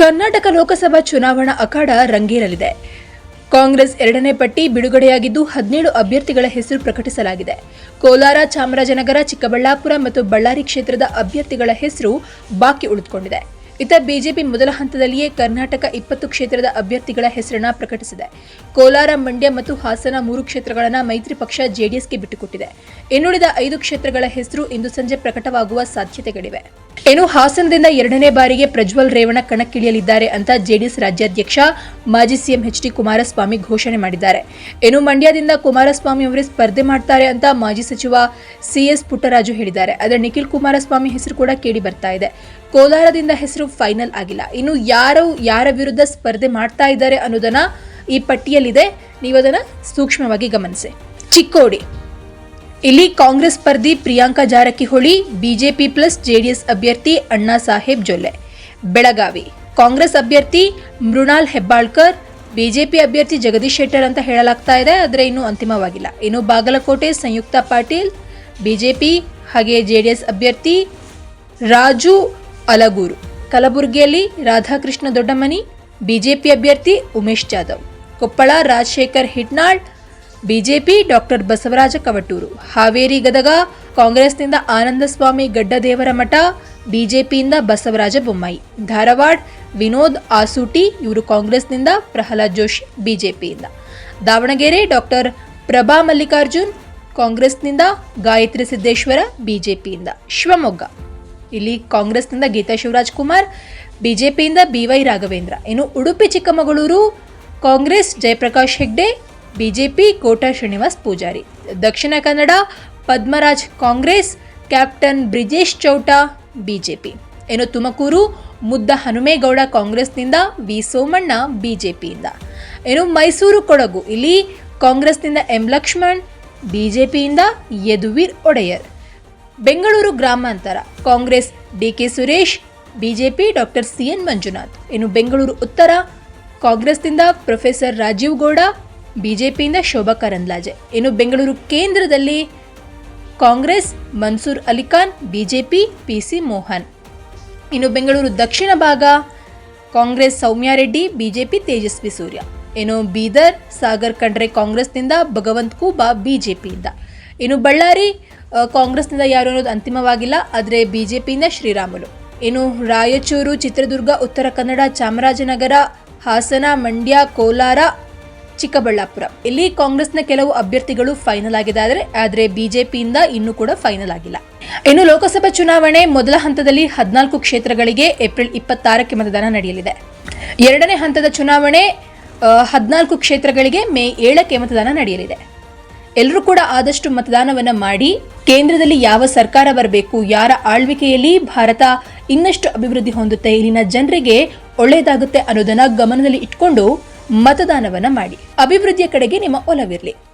ಕರ್ನಾಟಕ ಲೋಕಸಭಾ ಚುನಾವಣಾ ಅಖಾಡ ರಂಗೇರಲಿದೆ. ಕಾಂಗ್ರೆಸ್ ಎರಡನೇ ಪಟ್ಟಿ ಬಿಡುಗಡೆಯಾಗಿದ್ದು ಹದಿನೇಳು ಅಭ್ಯರ್ಥಿಗಳ ಹೆಸರು ಪ್ರಕಟಿಸಲಾಗಿದೆ. ಕೋಲಾರ, ಚಾಮರಾಜನಗರ, ಚಿಕ್ಕಬಳ್ಳಾಪುರ ಮತ್ತು ಬಳ್ಳಾರಿ ಕ್ಷೇತ್ರದ ಅಭ್ಯರ್ಥಿಗಳ ಹೆಸರು ಬಾಕಿ ಉಳಿದುಕೊಂಡಿದೆ. ಇತ್ತ ಬಿಜೆಪಿ ಮೊದಲ ಹಂತದಲ್ಲಿಯೇ ಕರ್ನಾಟಕ ಇಪ್ಪತ್ತು ಕ್ಷೇತ್ರದ ಅಭ್ಯರ್ಥಿಗಳ ಹೆಸರನ್ನ ಪ್ರಕಟಿಸಿದೆ. ಕೋಲಾರ, ಮಂಡ್ಯ ಮತ್ತು ಹಾಸನ ಮೂರು ಕ್ಷೇತ್ರಗಳನ್ನು ಮೈತ್ರಿ ಪಕ್ಷ ಜೆಡಿಎಸ್ಗೆ ಬಿಟ್ಟುಕೊಟ್ಟಿದೆ. ಇನ್ನುಳಿದ ಐದು ಕ್ಷೇತ್ರಗಳ ಹೆಸರು ಇಂದು ಸಂಜೆ ಪ್ರಕಟವಾಗುವ ಸಾಧ್ಯತೆಗಳಿವೆ. ಇನ್ನು ಹಾಸನದಿಂದ ಎರಡನೇ ಬಾರಿಗೆ ಪ್ರಜ್ವಲ್ ರೇವಣ್ಣ ಕಣಕ್ಕಿಳಿಯಲಿದ್ದಾರೆ ಅಂತ ಜೆಡಿಎಸ್ ರಾಜ್ಯಾಧ್ಯಕ್ಷ, ಮಾಜಿ ಸಿಎಂ ಎಚ್ ಡಿ ಕುಮಾರಸ್ವಾಮಿ ಘೋಷಣೆ ಮಾಡಿದ್ದಾರೆ. ಇನ್ನು ಮಂಡ್ಯದಿಂದ ಕುಮಾರಸ್ವಾಮಿ ಅವರೇ ಸ್ಪರ್ಧೆ ಮಾಡ್ತಾರೆ ಅಂತ ಮಾಜಿ ಸಚಿವ ಸಿಎಸ್ ಪುಟ್ಟರಾಜು ಹೇಳಿದ್ದಾರೆ. ಆದರೆ ನಿಖಿಲ್ ಕುಮಾರಸ್ವಾಮಿ ಹೆಸರು ಕೂಡ ಕೇಳಿ ಬರ್ತಾ ಇದೆ. ಕೋಲಾರದಿಂದ ಹೆಸರು ಫೈನಲ್ ಆಗಿಲ್ಲ. ಇನ್ನು ಯಾರು, ಯಾರ ವಿರುದ್ಧ ಸ್ಪರ್ಧೆ ಮಾಡ್ತಾ ಇದ್ದಾರೆ ಅನ್ನೋದನ್ನ ಈ ಪಟ್ಟಿಯಲ್ಲಿದೆ. ನೀವು ಅದನ್ನ ಸೂಕ್ಷ್ಮವಾಗಿ ಗಮನಿಸಿ. ಚಿಕ್ಕೋಡಿ. ಇಲ್ಲಿ Congress ಸ್ಪರ್ಧಿ Priyanka Jarkiholi, BJP plus JDS ಅಭ್ಯರ್ಥಿ ಅಣ್ಣಾ ಸಾಹೇಬ್ ಜೊಲ್ಲೆ. ಬೆಳಗಾವಿ. ಕಾಂಗ್ರೆಸ್ ಅಭ್ಯರ್ಥಿ ಮೃಣಾಲ್ ಹೆಬ್ಬಾಳ್ಕರ್, ಬಿಜೆಪಿ ಅಭ್ಯರ್ಥಿ ಜಗದೀಶ್ ಶೆಟ್ಟರ್ ಅಂತ ಹೇಳಲಾಗ್ತಾ ಇದೆ, ಆದರೆ ಇನ್ನೂ ಅಂತಿಮವಾಗಿಲ್ಲ. ಇನ್ನು ಬಾಗಲಕೋಟೆ ಸಂಯುಕ್ತ ಪಾಟೀಲ್, ಬಿಜೆಪಿ ಹಾಗೆ ಜೆಡಿಎಸ್ ಅಭ್ಯರ್ಥಿ ರಾಜು ಅಲಗೂರು. ಕಲಬುರಗಿಯಲ್ಲಿ ರಾಧಾಕೃಷ್ಣ ದೊಡ್ಡಮನಿ, ಬಿಜೆಪಿ ಅಭ್ಯರ್ಥಿ ಉಮೇಶ್ ಜಾಧವ್, ಕೊಪ್ಪಳ ರಾಜಶೇಖರ್ ಹಿಟ್ನಾಳ್, ಬಿಜೆಪಿ ಡಾಕ್ಟರ್ ಬಸವರಾಜ ಕವಟೂರು, ಹಾವೇರಿ ಗದಗ ಕಾಂಗ್ರೆಸ್ನಿಂದ ಆನಂದಸ್ವಾಮಿ ಗಡ್ಡದೇವರ ಮಠ ಬಿಜೆಪಿಯಿಂದ ಬಸವರಾಜ ಬೊಮ್ಮಾಯಿ, ಧಾರವಾಡ ವಿನೋದ್ ಆಸೂಟಿ, ಇವರು ಕಾಂಗ್ರೆಸ್ನಿಂದ ಪ್ರಹ್ಲಾದ್ ಜೋಶಿ, ಬಿಜೆಪಿಯಿಂದ. ದಾವಣಗೆರೆ ಡಾಕ್ಟರ್ ಪ್ರಭಾ ಮಲ್ಲಿಕಾರ್ಜುನ್ ಕಾಂಗ್ರೆಸ್ನಿಂದ ಗಾಯತ್ರಿ ಸಿದ್ದೇಶ್ವರ, ಬಿಜೆಪಿಯಿಂದ. ಶಿವಮೊಗ್ಗ. ಇಲ್ಲಿ ಕಾಂಗ್ರೆಸ್ನಿಂದ ಗೀತಾ ಶಿವರಾಜ್ ಕುಮಾರ್, ಬಿಜೆಪಿಯಿಂದ ಬಿವೈ ರಾಘವೇಂದ್ರ. ಇನ್ನು Udupi, Chikkamagaluru, Congress, Jayaprakash Hegde, BJP, Kota Srinivas Poojary. Dakshina Kannada, Padmaraj Congress, captain Brijesh Chowta, BJP. ಇನ್ನು ತುಮಕೂರು, ಮುದ್ದ ಹನುಮೇಗೌಡ ಕಾಂಗ್ರೆಸ್ನಿಂದ ವಿ ಸೋಮಣ್ಣ, ಬಿಜೆಪಿಯಿಂದ. ಇನ್ನು ಮೈಸೂರು, ಕೊಡಗು. ಇಲ್ಲಿ ಕಾಂಗ್ರೆಸ್ನಿಂದ ಎಂ ಲಕ್ಷ್ಮಣ್, ಬಿಜೆಪಿಯಿಂದ ಯದುವೀರ್ ಒಡೆಯರ್. ಬೆಂಗಳೂರು ಗ್ರಾಮಾಂತರ Congress DK Suresh, BJP doctor CN Manjunath. ಇನ್ನು ಬೆಂಗಳೂರು ಉತ್ತರ, ಕಾಂಗ್ರೆಸ್ನಿಂದ ಪ್ರೊಫೆಸರ್ ರಾಜೀವ್ ಗೌಡ, ಬಿಜೆಪಿಯಿಂದ ಶೋಭಾ ಕರಂದ್ಲಾಜೆ. ಇನ್ನು ಬೆಂಗಳೂರು ಕೇಂದ್ರದಲ್ಲಿ ಕಾಂಗ್ರೆಸ್, ಮನ್ಸೂರ್ ಅಲಿಖಾನ್ ಬಿಜೆಪಿ, ಪಿಸಿ ಮೋಹನ್. ಇನ್ನು ಬೆಂಗಳೂರು ದಕ್ಷಿಣ ಭಾಗ, ಕಾಂಗ್ರೆಸ್ ಸೌಮ್ಯ ರೆಡ್ಡಿ, ಬಿಜೆಪಿ ತೇಜಸ್ವಿ ಸೂರ್ಯ. ಇನ್ನು ಬೀದರ್, ಸಾಗರ್ ಖಂಡ್ರೆ ಕಾಂಗ್ರೆಸ್ನಿಂದ ಭಗವಂತ್ ಕೂಬಾ ಬಿಜೆಪಿಯಿಂದ. ಇನ್ನು ಬಳ್ಳಾರಿ ಕಾಂಗ್ರೆಸ್ನಿಂದ ಯಾರು ಅನ್ನೋದು ಅಂತಿಮವಾಗಿಲ್ಲ, ಆದರೆ ಬಿ ಜೆ ಪಿಯಿಂದ ಶ್ರೀರಾಮುಲು. ಇನ್ನು ರಾಯಚೂರು, ಚಿತ್ರದುರ್ಗ, ಉತ್ತರ ಕನ್ನಡ, ಚಾಮರಾಜನಗರ, ಹಾಸನ, ಮಂಡ್ಯ, ಕೋಲಾರ, ಚಿಕ್ಕಬಳ್ಳಾಪುರ. ಇಲ್ಲಿ ಕಾಂಗ್ರೆಸ್ನ ಕೆಲವು ಅಭ್ಯರ್ಥಿಗಳು ಫೈನಲ್ ಆಗಿದ್ದಾರೆ ಆದರೆ ಬಿಜೆಪಿಯಿಂದ ಇನ್ನೂ ಕೂಡ ಫೈನಲ್ ಆಗಿಲ್ಲ. ಇನ್ನು ಲೋಕಸಭಾ ಚುನಾವಣೆ ಮೊದಲ ಹಂತದಲ್ಲಿ ಹದಿನಾಲ್ಕು ಕ್ಷೇತ್ರಗಳಿಗೆ ಏಪ್ರಿಲ್ ಇಪ್ಪತ್ತಾರಕ್ಕೆ ಮತದಾನ ನಡೆಯಲಿದೆ. ಎರಡನೇ ಹಂತದ ಚುನಾವಣೆ ಹದಿನಾಲ್ಕು ಕ್ಷೇತ್ರಗಳಿಗೆ ಮೇ ಏಳಕ್ಕೆ ಮತದಾನ ನಡೆಯಲಿದೆ. ಎಲ್ಲರೂ ಕೂಡ ಆದಷ್ಟು ಮತದಾನವನ್ನ ಮಾಡಿ ಕೇಂದ್ರದಲ್ಲಿ ಯಾವ ಸರ್ಕಾರ ಬರಬೇಕು, ಯಾರ ಆಳ್ವಿಕೆಯಲ್ಲಿ ಭಾರತ ಇನ್ನಷ್ಟು ಅಭಿವೃದ್ಧಿ ಹೊಂದುತ್ತೆ, ಇಲ್ಲಿನ ಜನರಿಗೆ ಒಳ್ಳೆಯದಾಗುತ್ತೆ ಅನ್ನೋದನ್ನ ಗಮನದಲ್ಲಿ ಇಟ್ಕೊಂಡು ಮತದಾನವನ್ನ ಮಾಡಿ. ಅಭಿವೃದ್ಧಿಯ ಕಡೆಗೆ ನಿಮ್ಮ ಒಲವಿರಲಿ.